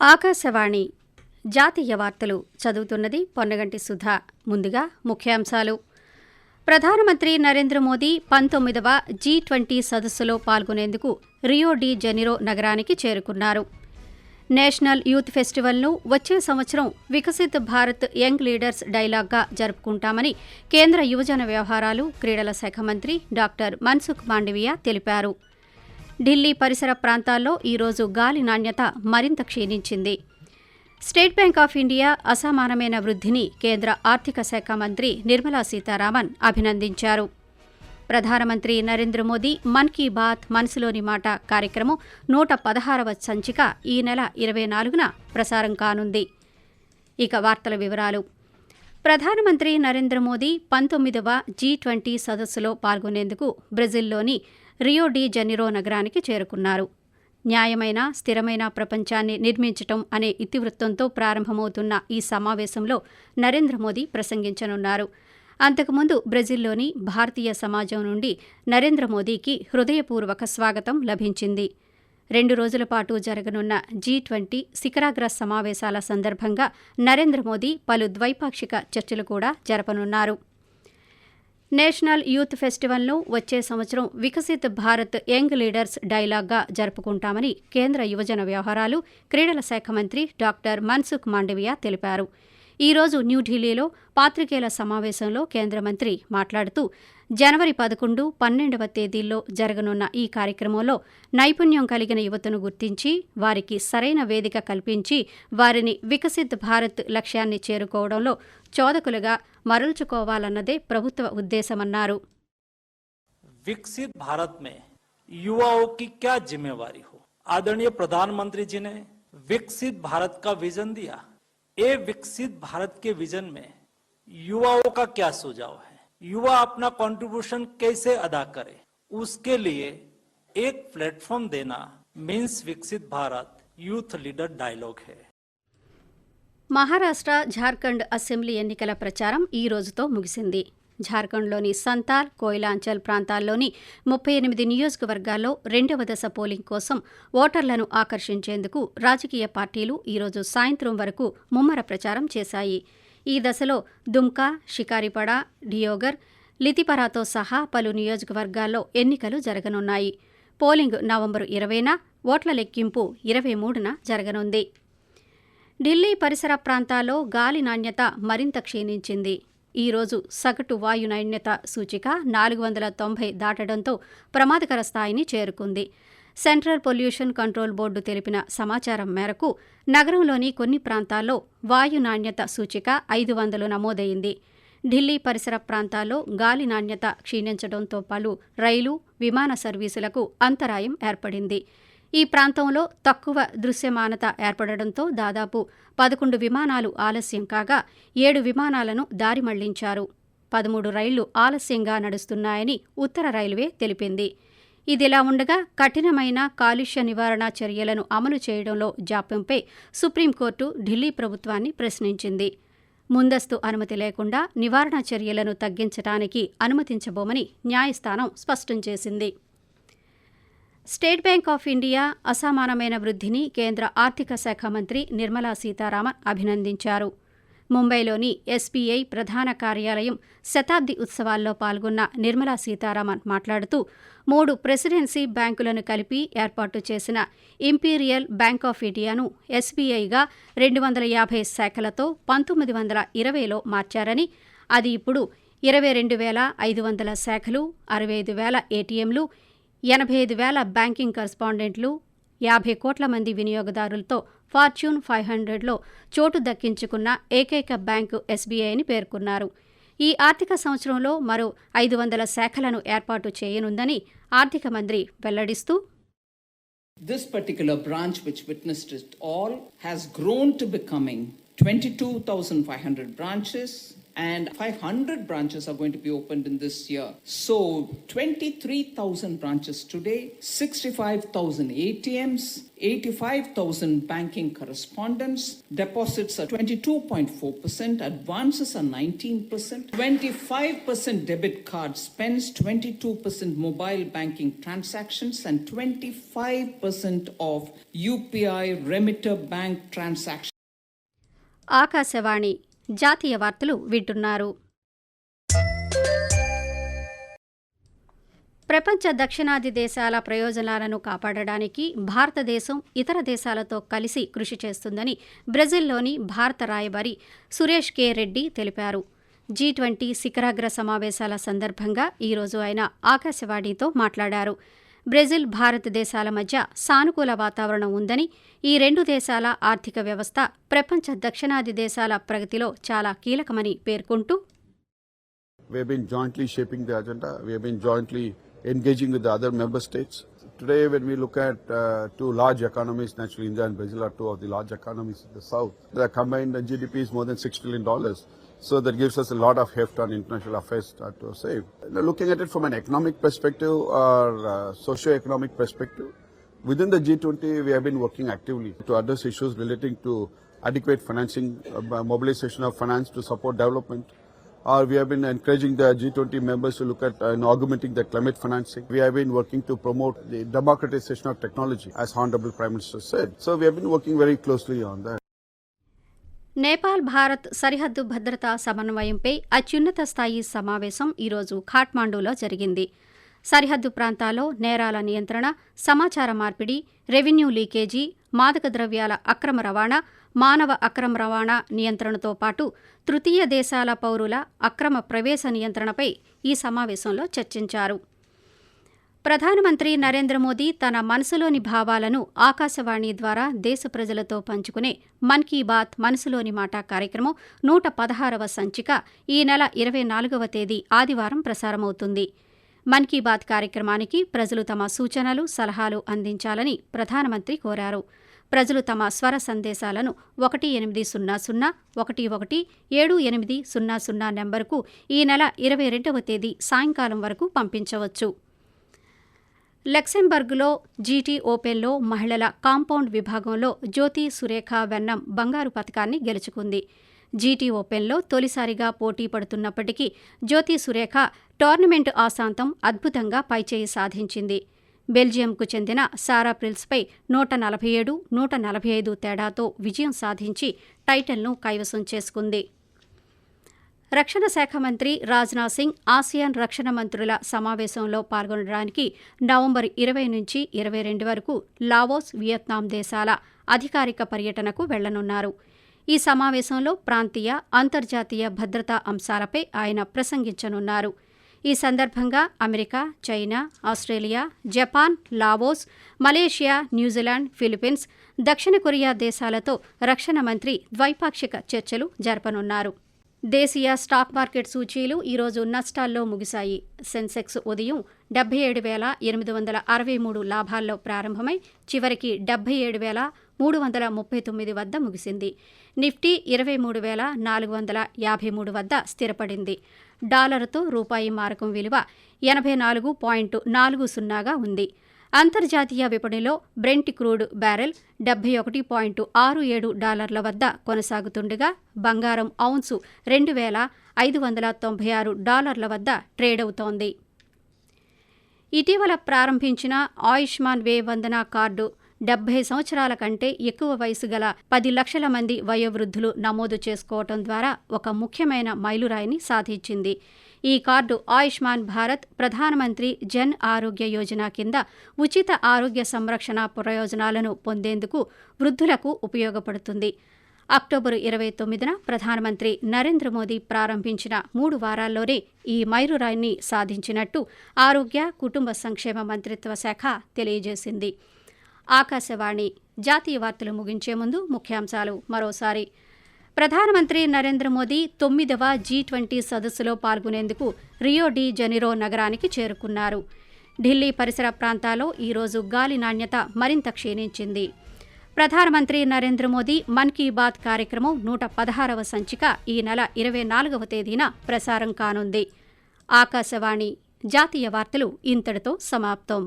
ఆకాశవాణి జాతీయ వార్తలు చదువుతున్నది పొన్నగంటి సుధా. ముందుగా ముఖ్యాంశాలు. ప్రధానమంత్రి నరేంద్ర మోదీ పంతొమ్మిదవ జీ ట్వంటీ సదస్సులో పాల్గొనేందుకు రియో డి జెనిరో నగరానికి చేరుకున్నారు. నేషనల్ యూత్ ఫెస్టివల్ను వచ్చే సంవత్సరం వికసిత్ భారత్ యంగ్ లీడర్స్ డైలాగ్గా జరుపుకుంటామని కేంద్ర యువజన వ్యవహారాలు క్రీడల శాఖ మంత్రి డాక్టర్ మన్సుఖ్ మాండవియా తెలిపారు. ఢిల్లీ పరిసర ప్రాంతాల్లో ఈరోజు గాలి నాణ్యత మరింత క్షీణించింది. స్టేట్ బ్యాంక్ ఆఫ్ ఇండియా అసమానమైన వృద్ధిని కేంద్ర ఆర్థిక శాఖ మంత్రి నిర్మలా సీతారామన్ అభినందించారు. ప్రధానమంత్రి నరేంద్ర మోదీ మన్ కీ బాత్ మనసులోని మాట కార్యక్రమం నూట పదహారవ సంచిక ఈ నెల ఇరవై నాలుగున ప్రసారం కానుంది. ఇక వార్తల వివరాలు. ప్రధానమంత్రి నరేంద్ర మోదీ పంతొమ్మిదవ జీ ట్వంటీ సదస్సులో పాల్గొనేందుకు బ్రెజిల్లోని రియో డి జెనిరో నగరానికి చేరుకున్నారు. న్యాయమైన స్థిరమైన ప్రపంచాన్ని నిర్మించటం అనే ఇతివృత్తంతో ప్రారంభమవుతున్న ఈ సమావేశంలో నరేంద్ర మోదీ ప్రసంగించనున్నారు. అంతకుముందు బ్రెజిల్లోని భారతీయ సమాజం నుండి నరేంద్ర మోదీకి హృదయపూర్వక స్వాగతం లభించింది. రెండు రోజుల పాటు జరగనున్న జీ ట్వంటీ శిఖరాగ్ర సమావేశాల సందర్భంగా నరేంద్ర మోదీ పలు ద్వైపాక్షిక చర్చలు కూడా జరపనున్నారు. నేషనల్ యూత్ ఫెస్టివల్ను వచ్చే సంవత్సరం వికసిత్ భారత్ యంగ్ లీడర్స్ డైలాగ్గా జరుపుకుంటామని కేంద్ర యువజన వ్యవహారాలు క్రీడల శాఖ మంత్రి డాక్టర్ మన్సుఖ్ మాండవియా తెలిపారు. ఈ రోజు న్యూఢిల్లీలో పాత్రికేయుల సమావేశంలో కేంద్ర మంత్రి మాట్లాడుతూ జనవరి పదకొండు పన్నెండవ తేదీల్లో జరగనున్న ఈ కార్యక్రమంలో నైపుణ్యం కలిగిన యువతను గుర్తించి వారికి సరైన వేదిక కల్పించి వారిని వికసిత్ భారత్ లక్ష్యాన్ని చేరుకోవడంలో చోదకులుగా మరల్చుకోవాలన్నదే ప్రభుత్వ ఉద్దేశమన్నారు विकसित भारत में युवाओं की क्या जिम्मेवारी हो आदरणीय प्रधानमंत्री जी ने विकसित भारत का विजन दिया ये विकसित भारत के विजन में युवाओं का क्या सुझाव है युवा अपना कंट्रीब्यूशन कैसे अदा करे उसके लिए एक प्लेटफॉर्म देना मीन्स विकसित भारत यूथ लीडर डायलॉग है మహారాష్ట్ర ఝార్ఖండ్ అసెంబ్లీ ఎన్నికల ప్రచారం ఈ రోజుతో ముగిసింది ఝార్ఖండ్లోని సంతాల్ కోయిలాంచల్ ప్రాంతాల్లోని ముప్పై ఎనిమిది నియోజకవర్గాల్లో రెండవ దశ పోలింగ్ కోసం ఓటర్లను ఆకర్షించేందుకు రాజకీయ పార్టీలు ఈరోజు సాయంత్రం వరకు ముమ్మర ప్రచారం చేశాయి. ఈ దశలో దుమ్కా షికారిపడ డియోగర్ లితిపరాతో సహా పలు నియోజకవర్గాల్లో ఎన్నికలు జరగనున్నాయి. పోలింగ్ నవంబరు ఇరవైన ఓట్ల లెక్కింపు ఇరవై మూడున జరగనుంది. ఢిల్లీ పరిసర ప్రాంతాల్లో గాలి నాణ్యత మరింత క్షీణించింది. ఈ రోజు సగటు వాయు నాణ్యత సూచిక నాలుగు వందల తొంభై దాటడంతో ప్రమాదకర స్థాయిని చేరుకుంది. సెంట్రల్ పొల్యూషన్ కంట్రోల్ బోర్డు తెలిపిన సమాచారం మేరకు నగరంలోని కొన్ని ప్రాంతాల్లో వాయు నాణ్యత సూచిక ఐదు వందలు నమోదైంది. ఢిల్లీ పరిసర ప్రాంతాల్లో గాలి నాణ్యత క్షీణించడంతో పలు రైలు విమాన సర్వీసులకు అంతరాయం ఏర్పడింది. ఈ ప్రాంతంలో తక్కువ దృశ్యమానత ఏర్పడడంతో దాదాపు పదకొండు విమానాలు ఆలస్యం కాగా ఏడు విమానాలను దారి మళ్ళించారు. పదమూడు రైళ్ళు ఆలస్యంగా నడుస్తున్నాయని ఉత్తర రైల్వే తెలిపింది. ఇదిలా ఉండగా కఠినమైన కాలుష్య నివారణ చర్యలను అమలు చేయడంలో జాప్యంపై సుప్రీంకోర్టు ఢిల్లీ ప్రభుత్వాన్ని ప్రశ్నించింది. ముందస్తు అనుమతి లేకుండా నివారణ చర్యలను తగ్గించడానికి అనుమతించబోమని న్యాయస్థానం స్పష్టం చేసింది. స్టేట్ బ్యాంక్ ఆఫ్ ఇండియా అసమానమైన వృద్ధిని కేంద్ర ఆర్థిక శాఖ మంత్రి నిర్మలా సీతారామన్ అభినందించారు. ముంబైలోని ఎస్బీఐ ప్రధాన కార్యాలయం శతాబ్ది ఉత్సవాల్లో పాల్గొన్న నిర్మలా సీతారామన్ మాట్లాడుతూ మూడు ప్రెసిడెన్సీ బ్యాంకులను కలిపి ఏర్పాటు చేసిన ఇంపీరియల్ బ్యాంక్ ఆఫ్ ఇండియాను ఎస్బీఐగా రెండు వందల యాభై శాఖలతో పంతొమ్మిది వందల ఇరవైలో మార్చారని అది ఇప్పుడు ఇరవై రెండు వేల ఐదు వందల శాఖలు అరవై ఐదు వేల ఏటీఎంలు ఎనభై ఐదు వేల బ్యాంకింగ్ కరస్పాండెంట్లు యాభై కోట్ల మంది వినియోగదారులతో ఫార్చ్యూన్ ఫైవ్ హండ్రెడ్లో చోటు దక్కించుకున్న ఏకైక బ్యాంకు ఎస్బీఐ అని పేర్కొన్నారు. ఈ ఆర్థిక సంవత్సరంలో మరో ఐదు వందల శాఖలను ఏర్పాటు చేయనుందని ఆర్థిక మంత్రి వెల్లడిస్తూ This particular branch, which witnessed it all, has grown to becoming 22,500 branches, and 500 branches are going to be opened in this year. So 23,000 branches today, 65,000 ATMs, 85,000 banking correspondents, deposits are 22.4%, advances are 19%, 25% debit card spends, 22% mobile banking transactions, and 25% of UPI remitter bank transactions. Akashvani జాతీయ వార్తలు వింటున్నారు. ప్రపంచ దక్షిణాది దేశాల ప్రయోజనాలను కాపాడడానికి భారతదేశం ఇతర దేశాలతో కలిసి కృషి చేస్తుందని బ్రెజిల్లోని భారత రాయబారి సురేష్ కె రెడ్డి తెలిపారు. జీ ట్వంటీ శిఖరాగ్ర సమావేశాల సందర్భంగా ఈరోజు ఆయన ఆకాశవాణితో మాట్లాడారు. బ్రెజిల్ భారతదేశాల మధ్య సానుకూల వాతావరణం ఉందని ఈ రెండు దేశాల ఆర్థిక వ్యవస్థ ప్రపంచ దక్షిణాది దేశాల ప్రగతిలో చాలా కీలకమని పేర్కొంటూ We have been jointly shaping the agenda. We have been jointly engaging with the other member states. Today, when we look at uh, two large economies, naturally India and Brazil are two of the large economies in the south. Their combined GDP is more than six trillion dollars. So that gives us a lot of heft on international affairs uh, to say. Looking at it from an economic perspective or uh, socio-economic perspective, within the G20, we have been working actively to address issues relating to adequate financing, uh, mobilization of finance to support development, or we have been encouraging the G20 members to look at uh, and augmenting the climate financing. We have been working to promote the democratization of technology, as Honorable Prime Minister said. So we have been working very closely on that. Nepal Bharat సరిహద్దు భద్రతా సమన్వయంపై అత్యున్నత స్థాయి సమావేశం ఈరోజు ఖాట్మాండూలో జరిగింది సరిహద్దు ప్రాంతాల్లో నేరాల నియంత్రణ సమాచార మార్పిడి రెవెన్యూ లీకేజీ మాదక ద్రవ్యాల అక్రమ రవాణా మానవ అక్రమ రవాణా నియంత్రణతో పాటు తృతీయ దేశాల పౌరుల అక్రమ ప్రవేశ నియంత్రణపై ఈ సమావేశంలో చర్చించారు. ప్రధానమంత్రి నరేంద్ర మోదీ తన మనసులోని భావాలను ఆకాశవాణి ద్వారా దేశ ప్రజలతో పంచుకునే మన్ కీ బాత్ మనసులోని మాట కార్యక్రమం నూట పదహారవ సంచిక ఈ నెల ఇరవై నాలుగవ తేదీ ఆదివారం ప్రసారమవుతుంది. మన్ కీ బాత్ కార్యక్రమానికి ప్రజలు తమ సూచనలు సలహాలు అందించాలని ప్రధానమంత్రి కోరారు. ప్రజలు తమ స్వర సందేశాలను ఒకటి ఎనిమిది సున్నా సున్నా ఒకటి ఒకటి ఏడు ఎనిమిది సున్నా సున్నా నెంబర్కు ఈ నెల ఇరవై రెండవ తేదీ సాయంకాలం వరకు పంపించవచ్చు. లక్సెంబర్గ్లో జీటీ ఓపెన్లో మహిళల కాంపౌండ్ విభాగంలో జ్యోతి సురేఖ వెన్నం బంగారు పథకాన్ని గెలుచుకుంది. జీటీ ఓపెన్లో తొలిసారిగా పోటీ పడుతున్నప్పటికీ జ్యోతి సురేఖ టోర్నమెంట్ ఆశాంతం అద్భుతంగా పైచేయి సాధించింది. బెల్జియంకు చెందిన సారా ప్రిల్స్పై నూట నలభై ఏడు నూట నలభై ఐదు తేడాతో విజయం సాధించి టైటిల్ను కైవసం చేసుకుంది. రక్షణ శాఖ మంత్రి రాజ్నాథ్ సింగ్ ఆసియాన్ రక్షణ మంత్రుల సమావేశంలో పాల్గొనడానికి నవంబర్ ఇరవై నుంచి ఇరవై రెండు వరకు లావోస్ వియత్నాం దేశాల అధికారిక పర్యటనకు వెళ్ళనున్నారు. ఈ సమావేశంలో ప్రాంతీయ అంతర్జాతీయ భద్రతా అంశాలపై ఆయన ప్రసంగించనున్నారు. ఈ సందర్భంగా America China Australia Japan Laos Malaysia New Zealand Philippines దక్షిణ కొరియా దేశాలతో రక్షణ మంత్రి ద్వైపాక్షిక చర్చలు జరపనున్నారు. దేశీయ స్టాక్ మార్కెట్ సూచీలు ఈరోజు నష్టాల్లో ముగిశాయి. సెన్సెక్స్ ఉదయం డెబ్బై ఏడు వేల ఎనిమిది వందల అరవై మూడు లాభాల్లో ప్రారంభమై చివరికి డెబ్బై ఏడు వేల మూడు వందల ముప్పై తొమ్మిది వద్ద ముగిసింది. నిఫ్టీ ఇరవై మూడు వేల నాలుగు వందల యాభై మూడు వద్ద స్థిరపడింది. డాలర్తో రూపాయి మారకం విలువ ఎనభై నాలుగు పాయింట్ నాలుగు సున్నాగా ఉంది. అంతర్జాతీయ విపణిలో బ్రెంట్ క్రూడ్ బ్యారెల్ డెబ్బై ఒకటి పాయింట్ ఆరు ఏడు డాలర్ల వద్ద కొనసాగుతుండగా బంగారం ఔన్సు రెండు వేల ఐదు వందల తొంభై ఆరు డాలర్ల వద్ద ట్రేడ్ అవుతోంది. ఇటీవల ప్రారంభించిన ఆయుష్మాన్ వే వందన కార్డు డెబ్బై సంవత్సరాల కంటే ఎక్కువ వయసు గల పది లక్షల మంది వయోవృద్ధులు నమోదు చేసుకోవటం ద్వారా ఒక ముఖ్యమైన మైలురాయిని సాధించింది. ఈ కార్డు ఆయుష్మాన్ భారత్ ప్రధానమంత్రి జన్ ఆరోగ్య యోజన కింద ఉచిత ఆరోగ్య సంరక్షణ ప్రయోజనాలను పొందేందుకు వృద్ధులకు ఉపయోగపడుతుంది. అక్టోబరు ఇరవై తొమ్మిదిన ప్రధానమంత్రి నరేంద్ర మోదీ ప్రారంభించిన మూడు వారాల్లోనే ఈ మైలురాయిని సాధించినట్టు ఆరోగ్య కుటుంబ సంక్షేమ మంత్రిత్వ శాఖ తెలియజేసింది. ఆకాశవాణి జాతీయ వార్తలు ముగించే ముందు ముఖ్యాంశాలు మరోసారి. ప్రధానమంత్రి నరేంద్ర మోదీ తొమ్మిదవ జీ ట్వంటీ సదస్సులో పాల్గొనేందుకు రియో డి జెనిరో నగరానికి చేరుకున్నారు. ఢిల్లీ పరిసర ప్రాంతాల్లో ఈరోజు గాలి నాణ్యత మరింత క్షీణించింది. ప్రధానమంత్రి నరేంద్ర మోదీ మన్ కీ బాత్ కార్యక్రమం నూట పదహారవ సంచిక ఈ నెల ఇరవై నాలుగవ తేదీన ప్రసారం కానుంది. ఆకాశవాణి జాతీయ వార్తలు ఇంతటితో సమాప్తం.